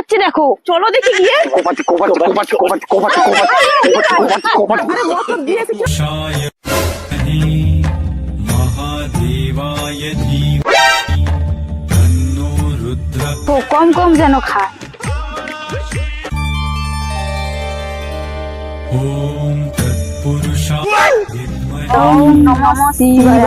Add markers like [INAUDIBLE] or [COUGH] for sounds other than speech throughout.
কোপাচ্ছে দেখো। চলো দেখি গিয়ে। কম কম যেন খায় ওম তৎপুরুষায় নমঃ শিবায়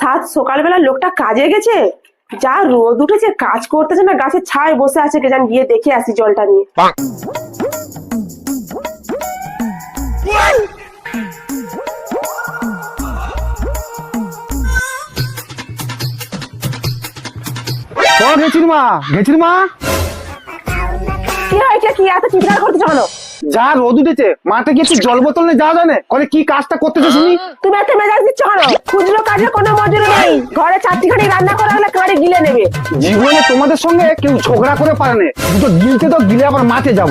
সাত সকালবেলা লোকটা কাজে গেছে? যা রোদ উঠেছে কাজ করতেছে না গাছের ছায় বসে আছে কে জান গিয়ে দেখে আসি জলটা নিয়ে। ও মা মা। কি হয়েছে? কি এত চিৎকার যা রোদ উঠেছে মাঠে গিয়ে জল বোতল নিয়ে যাওয়া জানে করে কি কাজটা করতেছো শুনি? তুমি এত মেজাজ দিচ্ছ কেন? খুচরো কাজে কোনো মজুরি নেই। ঘরে চারটিখানি রান্না করা হলে কারে গিলে নেবে? জীবনে তোমাদের সঙ্গে কেউ ঝগড়া করে পারে না। দুটো গিলতে তো গিলে আবার মাঠে যাব।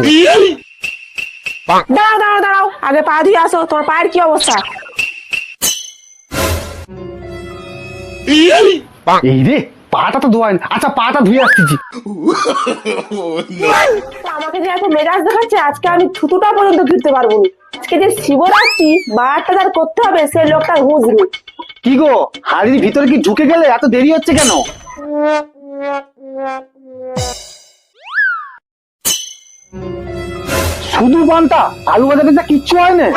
দাঁড়াও দাঁড়াও দাঁড়াও। আগে পা ধুয়ে আসো তোমার পায়ের কি অবস্থা? এই রে পাটা তো ধোয়াই আচ্ছা পাটা ধুয়ে আসতেছি। আমাকে যে এত মেজাজ দেখাচ্ছে আজকে আমি থুতুটা পর্যন্ত ঘিরতে পারব না। আজকে যে শিবরাত্রি বারটা যার করতে হবে সে লোকটা হুঁশ কি গো হাড়ির ভিতরে কি ঢুকে গেলে এত দেরি হচ্ছে কেন? শুধু পান্তা আলু ভাজা কিচ্ছু হয় না।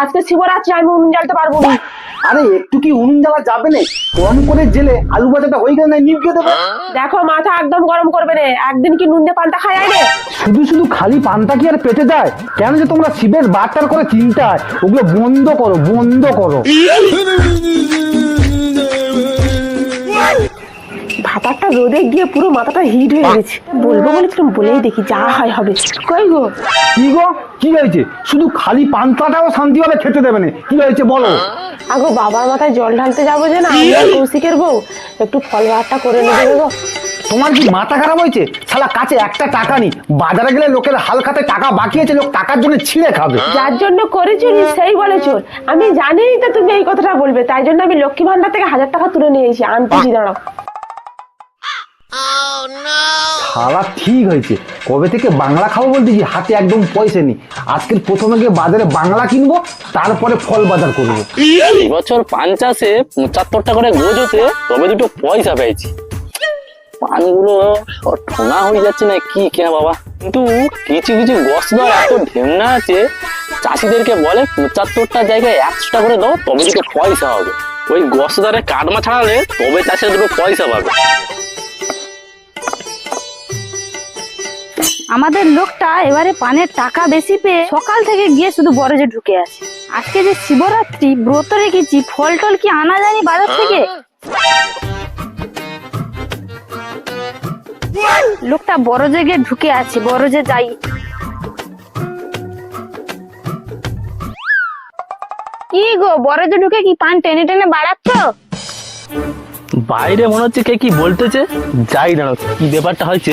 আজকে শিবরাত্রি আমি উনুন জ্বালতে পারব না। আরে একটু কি উনুন জ্বালা যাবে না? কম করে জেলে আলু ভাজাটা হয়ে গেলে না নিভিয়ে দেবে? দেখো মাথা একদম গরম করবে না। একদিন কি নুন দিয়ে পান্তা খাই রে শুধু শুধু খালি পান্তা কি আর পেটে যায়? কেন যে তোমরা শিবের বাটার করে চিন্তা ওগুলো বন্ধ করো বন্ধ করো। ভাতারটা রোদে গিয়ে পুরো মাথাটা হিট হয়ে গেছে। বলব বলেছিলাম বলেই দেখি যা হয় হবে। কই গো? কি গো? কি হয়েছে? শুধু খালি পান্তাটাও শান্তিভাবে খেতে দেবে না। কি হয়েছে বলো? আগো বাবার মাথায় জল ঢালতে যাব যে না? আমি আর কৌশিকের বউ। একটু ফল বাহারটা করে নেবে গো। তোমার কি মাথা খারাপ হয়েছে? শালা কাছে একটা টাকা নেই। বাজারে গেলে লোকের হাল খাতে টাকা বাকি আছে লোক টাকার জন্য ছিঁড়ে খাবে। যার জন্য করেছি সেই বলে চোর আমি জানি তো তুমি এই কথাটা বলবে। তাই জন্য আমি লক্ষ্মী ভান্ডার থেকে হাজার টাকা তুলে নিয়ে এসেছি। আনতেছি দাঁড়াও। শালা ঠিক হয়েছে। কবে থেকে বাংলা খাব বলতেছি হাতে একদম পয়সা নেই। আজকের প্রথমে গিয়ে বাজারে বাংলা কিনবো তারপরে ফল বাজার করব। বছর পান চাষে পঁচাত্তরটা করে গোজ হতে তবে দুটো পয়সা পেয়েছি। পানগুলো ঠোঙা হয়ে যাচ্ছে না কি কেনা বাবা? কিন্তু কিছু কিছু গছদার এত ঢেমনা আছে চাষিদেরকে বলে পঁচাত্তরটা জায়গায় একশোটা করে দাও তবে দুটো পয়সা হবে। ওই গছদারে কাটমা ছাড়ালে তবে চাষে দুটো পয়সা পাবে। আমাদের লোকটা এবারে পানের টাকা বেশি পেয়ে সকাল থেকে গিয়ে শুধু বরজে ঢুকে আছে। আজকে যে শিবরাত্রি ব্রত রেখেছি ফল টল কি আনা যায়নি বাজার থেকে? লোকটা বরজে গিয়ে ঢুকে আছে বরজে যাই। কি গো বরজে ঢুকে কি পান টেনে টেনে বাড়াচ্ছ? বাইরে মনে হচ্ছে কে কি বলতেছে। যাই দাঁড়ো কি ব্যাপারটা হয়েছে?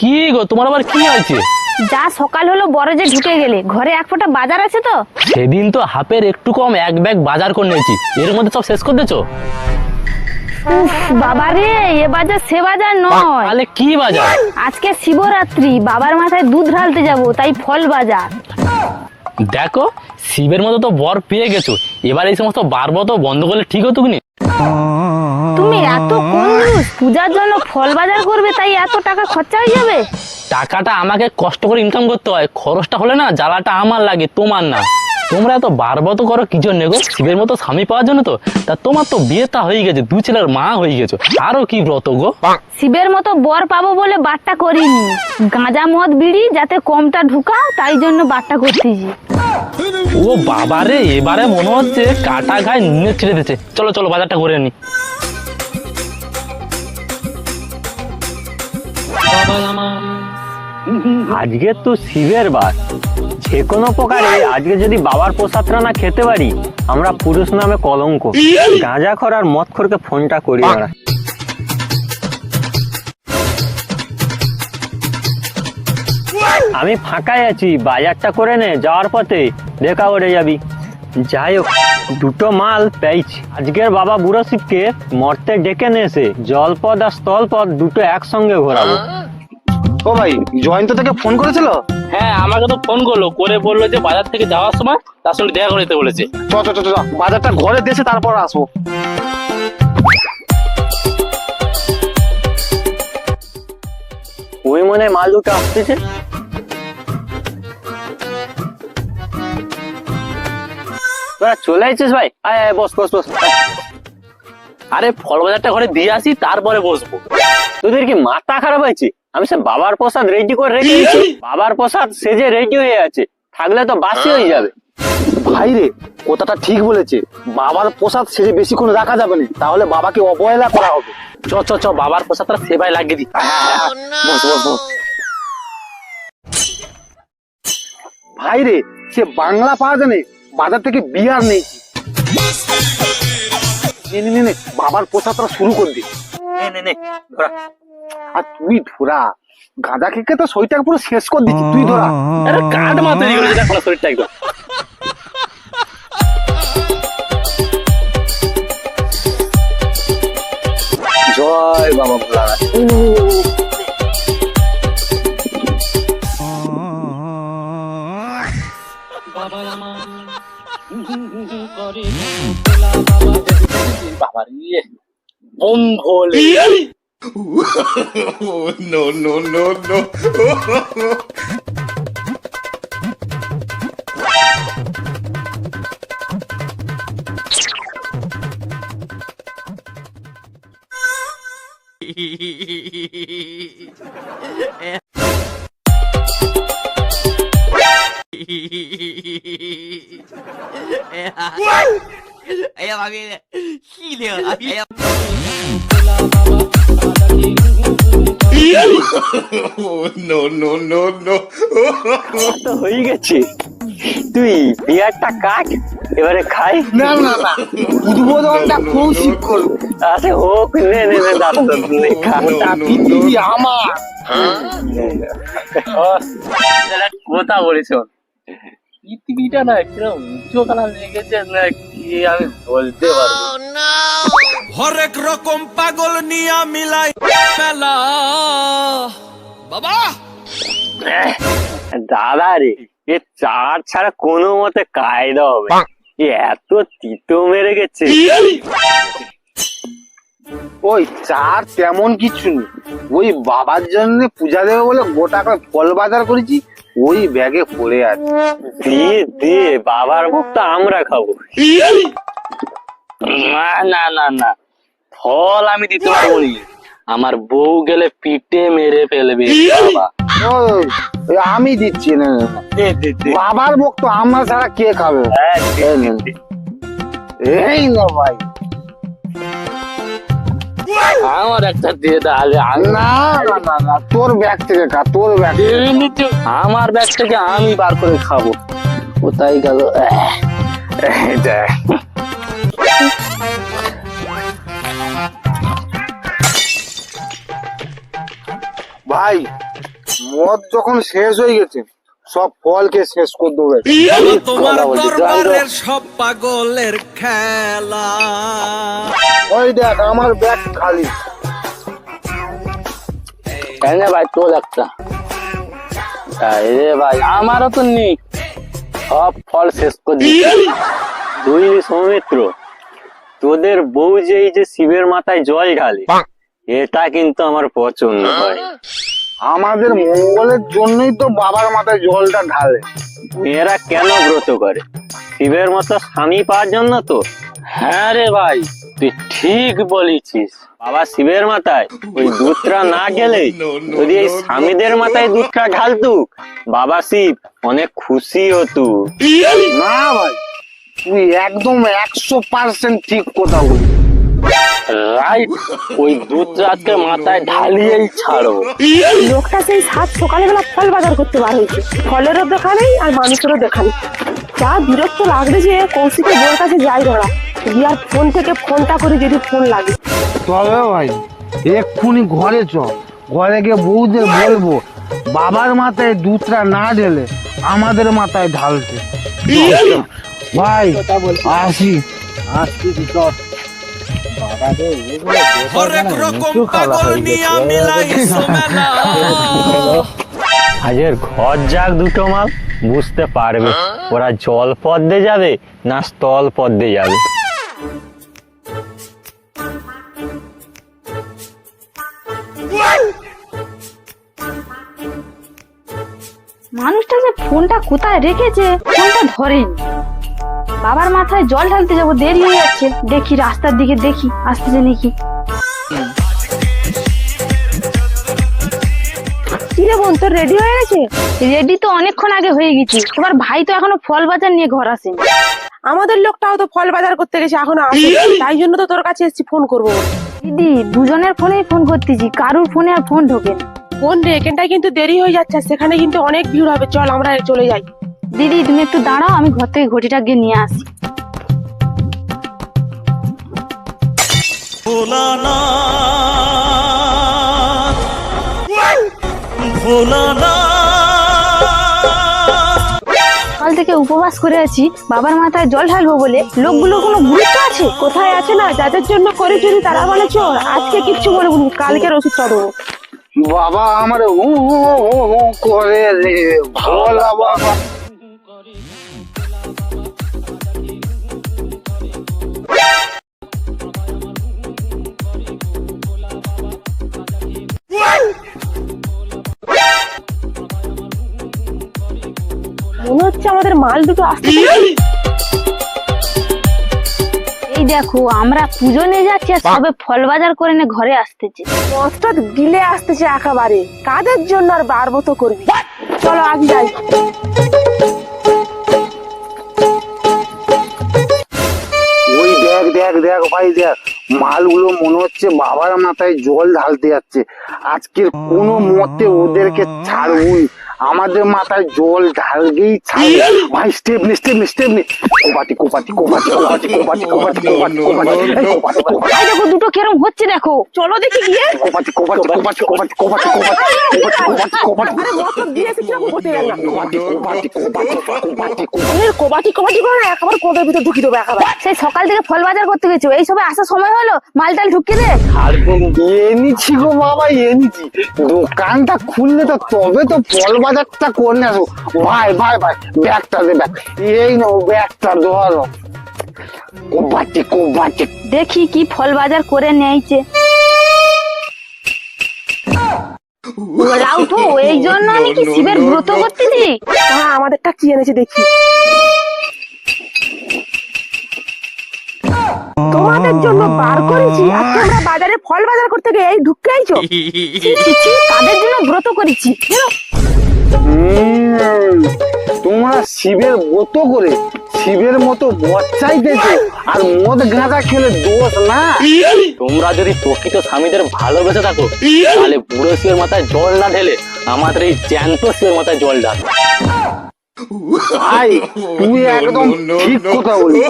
কি গো তোমার আবার কি হয়েছে? যা সকাল হলো বড় যে ঢুকে গেলে। ঘরে এক ফোঁটা বাজার আছে তো? সেদিন তো হাফের একটু কম এক ব্যাগ বাজার করে নিয়েছি। এর মধ্যে সব শেষ করে দিয়েছ? বাবা রে এ বাজার সে বাজার নয়। তাহলে কি বাজার? আজকে শিবরাত্রি বাবার মাথায় দুধ ঢালতে যাব তাই ফল বাজার। দেখো শিবের মতো তো বর পেয়ে গেছো। এবার এই সমস্ত বারবার তো বন্ধ করলে ঠিক হতো কি তুমি এত কঞ্জুস পূজার জন্য ফল বাজার করবে তাই এত টাকা খরচা হয়ে যাবে? টাকাটা আমাকে কষ্ট করে ইনকাম করতে হয় খরচটা হলে না জ্বালাটা আমার লাগে তোমার না। তোমরা এত বারবত করো কি জন্য গো? শিবের মতো স্বামী পাওয়ার জন্য তো? তা তোমার তো বিয়েটা হয়ে গেছে দু ছেলের মা হয়ে গেছো। আরও কি ব্রত গো? শিবের মতো বর পাবো বলে বাট্টা করিনি। গাঁজা মদ বিড়ি যাতে কমটা ঢুকাও তাই জন্য বাট্টা করতেছি। ও বাবারে এবারে মনে হচ্ছে কাটা গায়ে নুনে ছেড়ে দিচ্ছে চলো চলো বাজারটা করে নি। আজকে তো শিবের বার। যে কোনো প্রকারে আজকে যদি বাবার প্রসাদটা না খেতে পারি, আমরা পুরুষ নামে কলঙ্ক। গাঁজা খর আর মদ খরকে ফোনটা করি ওরা আমি ফাঁকাই আছি, বাজারটা করে নে, যাওয়ার পথে দেখা ওরে যাবি। যাই হোক, দুটো মাল পেয়েছি। আজকের বাবা বুড়ো শিবকে মর্তে ডেকে নিয়ে এসে জলপদ আর স্থলপদ দুটো একসঙ্গে ঘোরাবো। ও ভাই জয়ন্ত থেকে ফোন করেছিল? হ্যাঁ আমাকে তো ফোন করল করে বলল যে বাজার থেকে যাওয়ার সময় তার সঙ্গে দেখা করে দিতে বলেছে। চ চ চ চ, বাজারটা ঘরে দেশে তারপর আসব। ওই মনে হয় মাল দুটো আসতেছে? তোরা চলে আসছিস ভাই? আয় আয় বস বস বস। আয়। আরে ফল বাজারটা ঘরে দিয়ে আসি তারপরে বসবো। তোদের কি মাথা খারাপ হয়েছে? আমি সে বাবার প্রসাদ রেডি করে রেখে দিয়েছি। বাবার প্রসাদ সেজে রেডি হয়ে আছে। থাকলে তো বাসি হয়ে যাবে। ভাই রে কথাটা ঠিক বলেছে। বাবার প্রসাদ সেজে বেশিক্ষণ রাখা যাবে না। তাহলে বাবাকে অবহেলা করা হবে। চ চ চ বাবার প্রসাদটা সেবায় লাগিয়ে বস বস বস। ভাই রে সে বাংলা পাওয়া জানে বাজার থেকে বিয়ার নেই নে, নে, বাবার প্রসাদটা শুরু করে দি। নে নে নে ধরা। আর তুই ধরা গাঁজা খেকে তো শরীরটা পুরো শেষ করে দিচ্ছি তুই ধরা। আরে কাঠ মাথা নিয়ে গেলে শরীরটা একদম। জয় বাবা Bholanath barbarie. [LAUGHS] No, no, no, no. [LAUGHS] ইয়ে বোম ভোলে তো হয়ে গেছে। তুই বিয়ারটা কাট এবারে খাই। না না না উদ্বোধনটা কৌশিক করব আচ্ছা হোক নে নে নে দাঁত নে খা। আমার। কথা বলিস পৃথিবীটা না কীরকম উঁচু কালার লেগেছে না কি আমি বলতে পারব। না। হরেক রকম পাগল নিয়া মিলাই মেলা দাদা রে এ চার ছাড়া কোনো মতে কায়দা হবে। এ এত তিতো মেরে গেছে। ওই চার তেমন কিছু নেই। ওই বাবার জন্য পূজা দেবে বলে গোটা করে ফল বাজার করেছি ওই ব্যাগে পড়ে আছে। দিয়ে দিয়ে বাবার মুখ তো আমরা খাব। না না না না। ফল আমি দিতে পারব নি। আমার বউ গেলে পিঠে মেরে ফেলবে বাবা আমি দিচ্ছি না। বাবার মুখ তো আমার ছাড়া কে খাবে হ্যাঁ, এই নে। ভাই আমার একটা দিয়ে তাহলে না না না তোর ব্যাগ থেকে খা তোর ব্যাগ থেকে। আমার ব্যাগ থেকে আমি বার করে খাব কোথায় গেল দেখ। ভাই মদ যখন শেষ হয়ে গেছে সব ফলকে শেষ করে দেবে তোমার দরবারের সব পাগলের খেলা। ওই দেখ আমার ব্যাগ খালি। কেন ভাই তোর একটা। রে ভাই আমারও তো নেই। সব ফল শেষ করে দিচ্ছি বুঝলি সৌমিত্র তোদের বউ যে এই যে শিবের মাথায় জল ঢালে এটা কিন্তু আমার পছন্দ হয় আমাদের মঙ্গলের জন্যই তো বাবার মাথায় জলটা ঢালে। মেয়েরা কেন ব্রত করে? শিবের মতো স্বামী পাওয়ার জন্য তো? হ্যাঁ রে ভাই তুই ঠিক বলেছিস। বাবা শিবের মাথায় ওই দুধটা না গেলে যদি এই স্বামীদের মাথায় দুধটা ঢালতুক বাবা শিব অনেক খুশি হতু। না ভাই তুই একদম একশো পার্সেন্ট ঠিক কথা বলি রাইট ওই দুধটা আজকে মাথায় ঢালিয়েই ছাড়বো লোকটা সেই সাত সকালবেলা ফল বাজার করতে বার হয়েছে। ফলেরও দেখানই আর মানুষেরও দেখা নেই যা বিরক্ত লাগবে যে কৌশিকের বউর কাছে যাই ধরা। আর ফোন থেকে ফোনটা করে যদি ফোন লাগে। তবে ভাই এক্ষুনি ঘরে চ। ঘরে গিয়ে বউদের বলব বাবার মাথায় দুধটা না ঢেলে আমাদের মাথায় ঢালতে। ভাই আসি। আসছি চল হরেক রকম পাগল নিয়া মিলাইছো মেলা আজের ঘর যাক দুটো মাল বুঝতে পারবে। ওরা জল পদ্মে যাবে না স্থল পদ্মে যাবে। মানুষটা যে ফোনটা কোথায় রেখেছে ফোনটা ধরেনি। বাবার মাথায় জল ঢালতে যাব দেরি হয়ে যাচ্ছে। দেখি রাস্তার দিকে দেখি আসতেছে নাকি। কিরে বোন তোর রেডি হয়ে গেছে? রেডি তো অনেকক্ষণ আগে হয়ে গেছি। এবার ভাই তো এখনও ফল বাজার নিয়ে ঘর আসেনি আমাদের লোকটাও তো ফল বাজার করতে গেছে এখনও আসে [LAUGHS] তাই জন্য তো তোর কাছে এসেছি ফোন করব। দিদি দুজনের ফোনেই ফোন করতেছি। কারুর ফোনে আর ফোন ঢোকেনি। ফোন রে এখানটায় কিন্তু দেরি হয়ে যাচ্ছে সেখানে কিন্তু অনেক ভিড় হবে। চল আমরা চলে যাই। দিদি তুমি একটু দাঁড়াও আমি ঘর থেকে ঘটিটা গিয়ে নিয়ে আসি কাল থেকে উপবাস করে আছি বাবার মাথায় জল ঢালবো বলে লোকগুলো কোনো গুরুত্ব আছে? কোথায় আছে না? যাদের জন্য করে চুরি তারা বলে চোর আজকে কিচ্ছু বলব না, কালকের ওষুধটা দেবো। বাবা আমার হু করে রে ভোলা বাবা। মনে হচ্ছে আমাদের মাল দুটো আসতে এই দেখো আমরা পুজো নিয়ে যাচ্ছি আর সবে ফল বাজার করে নিয়ে ঘরে আসতেছে। মস্তাদ গিলে আসতেছে একেবারে। কাদের জন্য আর বারবো তো করবি? চলো আগে যাই। ওই দেখ দেখ দেখ ভাই দেখ মালগুলো মনে হচ্ছে বাবার মাথায় জল ঢালতে যাচ্ছে। আজকের কোনো মতে ওদেরকে ছাড়বই। আমাদের মাথায় জল ঢালবেই ছাড়বে ভাই স্টেপ নে স্টেপ নে স্টেপ নে কোপাটি কোপাটি কোপাটি কোপাটি কোপাটি কোপাটি কোপাটি কোপাটি কোপাটি কোপাটি দেখো দুটো কেরম হচ্ছে দেখো চলো দেখি গিয়ে কোপাটি কোপাটি কোপাটি কোপাটি কোপাটি কোপাটি কোপাটি কোপাটি কোপাটি একেবারে কোদের ভিতর ঢুকি দেবো একেবারে সেই সকাল থেকে ফল বাজার করতে গেছো এই সবে আসার সময় হলো মাল টাল ঢুকিয়ে দে এনেছি গো বাবা এনেছি দোকানটা খুললে তো তবে তো ফল বাজারটা করে আসো ভাই ভাই ভাই ব্যাগটা দে ব্যাগ। এই নাও ব্যাগটা ধরো। কোপাটি কোপাটি দেখি কি ফল বাজার করে নিয়েছে রাউঠো এই জন্য আমি কি শিবের ব্রত করতেছি? হ্যাঁ আমাদেরটা কি এনেছে দেখি। তোমাদের জন্য বার করেছি আর তোমরা বাজারে ফল বাজার করতে গিয়ে এই ঢুকে আইছো। তাদের জন্য ব্রত করেছি। তোমরা শিবের মতো করে শিবের মতো বচ্চাইতেছো আর মদ গাঁজা খেলে দোষ না? তোমরা যদি প্রকৃত স্বামীদের ভালোবেসে থাকো তাহলে বুড়ো শিবের মাথায় জল না ঢেলে আমাদের এই জ্যান্ত শিবের মাথায় জল ঢাল। ভাই তুই একদম ঠিক কথা বলি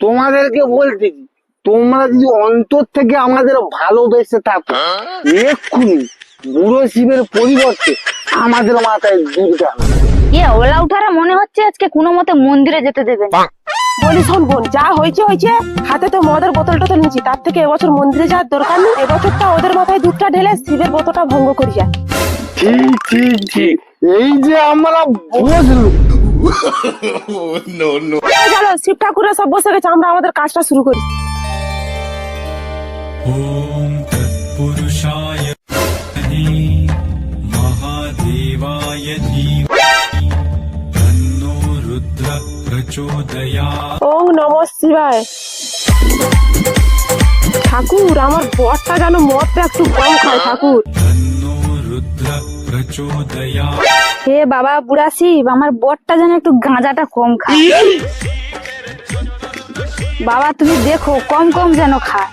তোমাদেরকে বলতেছি তোমরা যদি অন্তর থেকে আমাদের ভালোবেসে থাকো এক্ষুনি বুড়ো শিবের পরিবর্তে আমাদের মাথায় দুর্গা এ ওলা উঠারা মনে হচ্ছে আজকে কোনো মতে মন্দিরে যেতে দেবে। না বলি শোন বোন যা হয়েছে হয়েছে। হাতে তো মদের বোতল টোতল নিচ্ছি তার থেকে এবছর মন্দিরে যাওয়ার দরকার নেই। এবছরটা ওদের মাথায় দুধটা ঢেলে শিবের বোতলটা ভঙ্গ করি যায় ঠিক ঠিক ঠিক। এই যে আমরা বুঝলু চলো শিব ঠাকুরের সব বসে গেছে আমরা আমাদের কাজটা শুরু করি। ওম তৎপুরুষায় ওং নম শিবায় ঠাকুর আমার বরটা যেন মদটা একটু কম খায় ঠাকুর। হে বাবা বুড়া শিব আমার বরটা যেন একটু গাঁজাটা কম খায়। বাবা তুমি দেখো কম কম যেন খায়।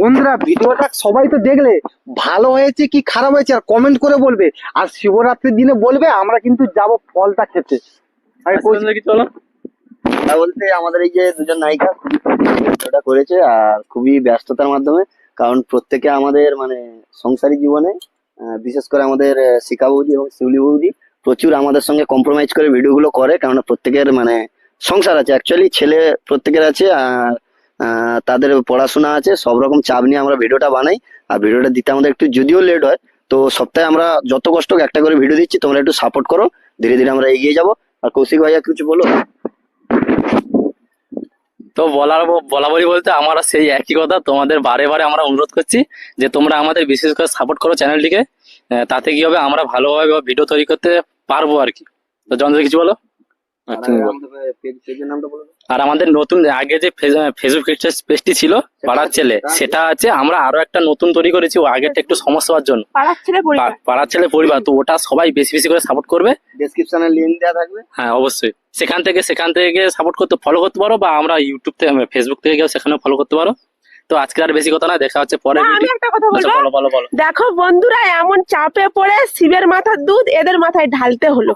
বন্ধুরা ভিডিওটা সবাই তো দেখলে ভালো হয়েছে কি খারাপ হয়েছে আর কমেন্ট করে বলবে। আর শিবরাত্রির দিনে বলবে আমরা কিন্তু যাব ফলটা খেতে। আচ্ছা, বলতে আমাদের এই যে দুজন নায়িকা ওটা করেছে আর খুবই ব্যস্ততার মাধ্যমে কারণ প্রত্যেকে আমাদের মানে সংসারিক জীবনে বিশেষ করে আমাদের শিখা বৌদি এবং শিউলি বৌদি প্রচুর আমাদের সঙ্গে কম্প্রোমাইজ করে ভিডিওগুলো করে কারণ প্রত্যেকের মানে সংসার আছে। অ্যাকচুয়ালি ছেলে প্রত্যেকের আছে আর তাদের পড়াশোনা আছে, সব রকম চাপ নিয়ে আমরা ভিডিওটা বানাই। আর ভিডিওটা দিতে আমাদের একটু যদিও লেট হয়, তো সপ্তাহে আমরা যত কষ্ট একটা করে ভিডিও দিচ্ছি, তোমরা একটু সাপোর্ট করো। ধীরে ধীরে আমরা এগিয়ে যাব। আর কৌশিক ভাইয়া কিছু বলো? তো বলার বলা বলি বলতে আমরা সেই একই কথা তোমাদের বারে বারে আমরা অনুরোধ করছি যে তোমরা আমাদের বিশেষ করে সাপোর্ট করো চ্যানেলটিকে তাতে কি হবে? আমরা ভালোভাবে ভিডিও তৈরি করতে পারব আর কি। তো জন কিছু বলো? আর তুমি বলো। পেজের নামটা বলো তো। আর আমাদের নতুন আগে যে ফেসবুক পেজটি ছিল পাড়ার ছেলে সেটা আছে। আমরা আরও একটা নতুন তৈরি করেছি ও আগেরটা একটু সমস্যা হওয়ার জন্য। পাড়ার ছেলে পরিবার। পা- পাড়ার ছেলে পরিবার তো ওটা সবাই বেশি বেশি করে সাপোর্ট করবে। ডেসক্রিপশনে লিংক দেওয়া থাকবে। হ্যাঁ অবশ্যই। সেখান থেকে সেখান থেকে সাপোর্ট করতে ফলো করতে পারো বা আমরা ইউটিউব থেকে ফেসবুক থেকে গিয়েও সেখানেও ফলো করতে পারো। তো আজকে আর বেশি কথা না দেখা হচ্ছে পরে আমি একটা কথা আচ্ছা বলব। বলো বলো বলো। দেখো বন্ধুরা এমন চাপে পড়ে শিবের মাথার দুধ এদের মাথায় ঢালতে হলো।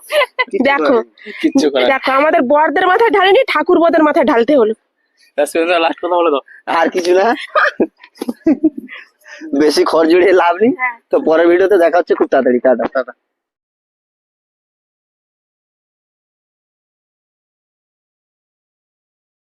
দেখো দেখো আমাদের বরদের মাথায় ঢালেনি ঠাকুর বদের মাথায় ঢালতে হলো। লাস্ট কথা বলে দাও আর কিছু না। [LAUGHS] বেশি খড় জুড়িয়ে লাভ নেই। তো পরের ভিডিওতে দেখা হচ্ছে খুব তাড়াতাড়ি। Ta-ta ta-ta.